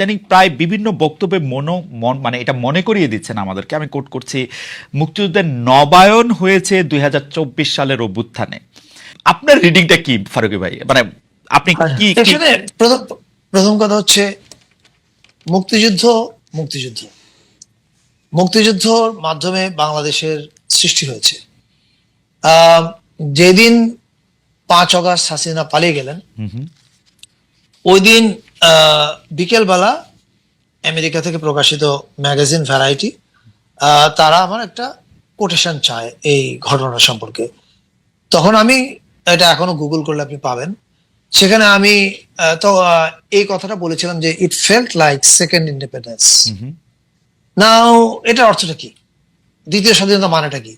ইদানিং প্রায় বিভিন্ন বক্তব্যে মনো মন মানে এটা মনে করিয়ে দিচ্ছেন আমাদেরকে। আমি কোট করছি মুক্তিযুদ্ধের নবায়ন হয়েছে দুই হাজার চব্বিশ সালের অভ্যুত্থানে। আপনার রিডিংটা কি ফারুকি ভাই? মানে আপনি কি কি- প্রথম কথা হচ্ছে মুক্তিযুদ্ধ মুক্তিযুদ্ধ। মুক্তিযুদ্ধর মাধ্যমে বাংলাদেশের সৃষ্টি হয়েছে। আহ, যেদিন পাঁচ অগাস্ট হাসিনা পালিয়ে গেলেন ওই দিন বিকেলবেলা আমেরিকা থেকে প্রকাশিত ম্যাগাজিন ভ্যারাইটি তারা আমার একটা কোটেশন চায় এই ঘটনা সম্পর্কে। তখন আমি এটা এখনও গুগল করলে আপনি পাবেন। সেখানে আমি তো এই কথাটা বলেছিলাম যে it felt like second independence now এটার অর্থটা কি? দ্বিতীয় স্বাধীনতা মানেটা কি?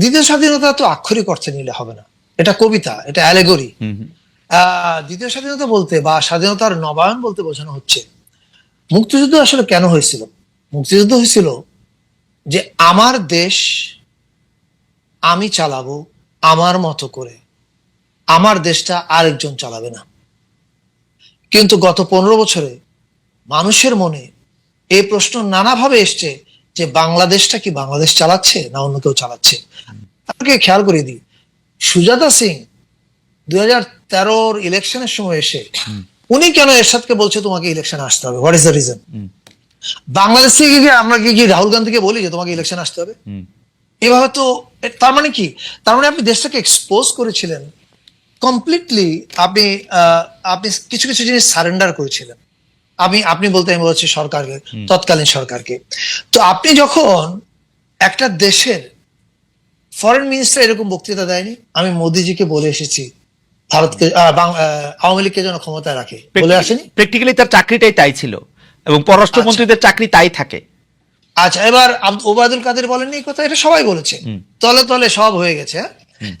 দ্বিতীয় স্বাধীনতা তো আক্ষরিক অর্থে নিলে হবে না। এটা কবিতা এটা অ্যালেগরি দ্বিতীয় স্বাধীনতা বলতে বা স্বাধীনতার নবায়ন বলতে বোঝানো হচ্ছে। মুক্তিযুদ্ধ আসলে কেন হয়েছিল? মুক্তিযুদ্ধ হয়েছিল যে আমার দেশ আমি চালাবো আমার মতো করে। আমার দেশটা আরেকজন চালাবে না। কিন্তু গত পনেরো বছরে মানুষের মনে এই প্রশ্ন নানাভাবে এসছে যে বাংলাদেশটা কি বাংলাদেশ চালাচ্ছে না অন্য কেউ চালাচ্ছে? আপনাকে খেয়াল করে দিই। সুজাতা সিং দুই হাজার তেরোর ইলেকশনের সময় এসে উনি কেন এরশাদকে বলছে তোমাকে ইলেকশনে আসতে হবে? What is the reason Bangladesh থেকে কি আমরা কি কি রাহুল গান্ধীকে বলি যে তোমাকে ইলেকশন আসতে হবে? এভাবে তো তার মানে কি? তার মানে আপনি দেশটাকে এক্সপোজ করেছিলেন কমপ্লিটলি আপনি আপনি কিছু কিছু জিনিস সারেন্ডার করেছিলেন। আমি আপনি বলতে আমি বলছি সরকারকে তৎকালীন সরকারকে। তো আপনি যখন একটা দেশের ফরেন মিনিস্টার এরকম বক্তৃতা দেয়নি? আমি মোদিজিকে বলে এসেছি ভারতকে আওয়ামী লীগকে যেন ক্ষমতায় রাখে। বলে আসেনি? প্র্যাকটিক্যালি তার চাকরিটাই তাই ছিল। এবং পররাষ্ট্রমন্ত্রীদের চাকরি তাই থাকে। আচ্ছা এবার ওবায়দুল কাদের বলেননি এই কথা এটা সবাই বলেছে। তলে তলে সব হয়ে গেছে হ্যাঁ?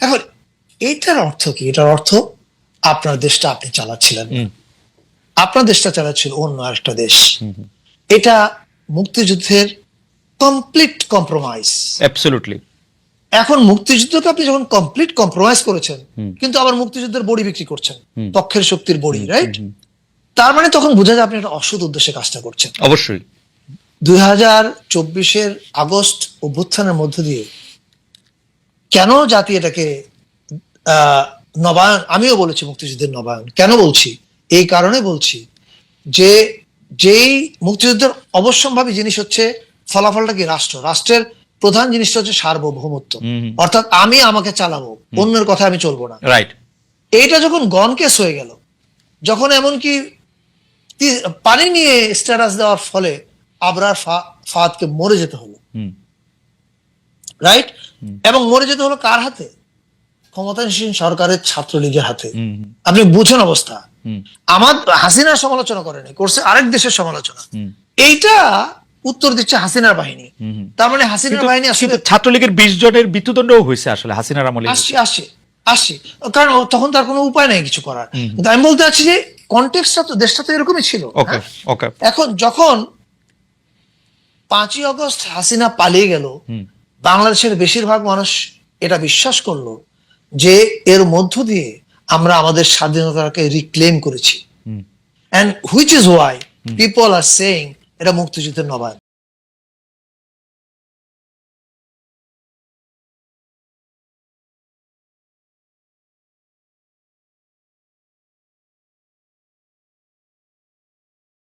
এখন এইটার অর্থ কি? এটার অর্থ আপনার দেশটা আপনি চালাচ্ছিলেন আপনার দেশটা চালাচ্ছিল অন্য আরেকটা দেশ। এটা মুক্তিযুদ্ধের কমপ্লিট কম্প্রোমাইজ অ্যাবসলুটলি এখন মুক্তিযুদ্ধকে আপনি যখন কমপ্লিট কম্প্রোমাইজ করেছেন কিন্তু আবার মুক্তিযুদ্ধের বড়ি বিক্রি করছেন পক্ষের শক্তির বড়ি রাইট তার মানে তখন বোঝা যায় আপনি একটা অসৎ উদ্দেশ্যে কাজটা করছেন। অবশ্যই। দুই হাজার চব্বিশের আগস্ট অভ্যুত্থানের মধ্য দিয়ে কেন জাতি এটাকে আহ, নবায়ন আমিও বলেছি মুক্তিযুদ্ধের নবায়ন কেন বলছি? এই কারণে বলছি যে যেই মুক্তিযুদ্ধের অবশ্যম্ভাবী জিনিস হচ্ছে ফলাফলটা কি? রাষ্ট্র। রাষ্ট্রের প্রধান জিনিসটা হচ্ছে সার্বভৌমত্ব। অর্থাৎ আমি আমাকে চালাবো অন্যের কথা আমি চলবো না। রাইট এইটা যখন গন কেস হয়ে গেল যখন এমনকি পানি নিয়ে স্ট্যাটাস দেওয়ার ফলে আবরার ফা- ফাহাদকে মরে যেতে হলো। রাইট এবং মরে যেতে হলো কার হাতে? ক্ষমতাসীন সরকারের ছাত্রলীগের হাতে। আপনি বুঝেন অবস্থা। আমার হাসিনার সমালোচনা করেনি করছে আরেক দেশের সমালোচনা। এইটা উত্তর দিচ্ছে হাসিনার বাহিনী। তার মানে হাসিনার বাহিনী আসলে ছাত্রলীগের বিশ জনের মৃত্যুদণ্ডও হয়েছে আসলে হাসিনার আমলে। আসছি আসছি আসছি। কারণ তখন তার কোনো উপায় নেই কিছু করার। কিন্তু আমি বলতে চাচ্ছি যে কন্টেক্সটা তো দেশটা তো এরকমই ছিল হ্যাঁ? এখন যখন পাঁচই আগস্ট হাসিনা পালিয়ে গেল বাংলাদেশের বেশিরভাগ মানুষ এটা বিশ্বাস করল যে এর মধ্য দিয়ে আমরা আমাদের স্বাধীনতাকে রিক্লেম করেছি। And which is why people are saying এটা মুক্তিযুদ্ধের নবায়ন।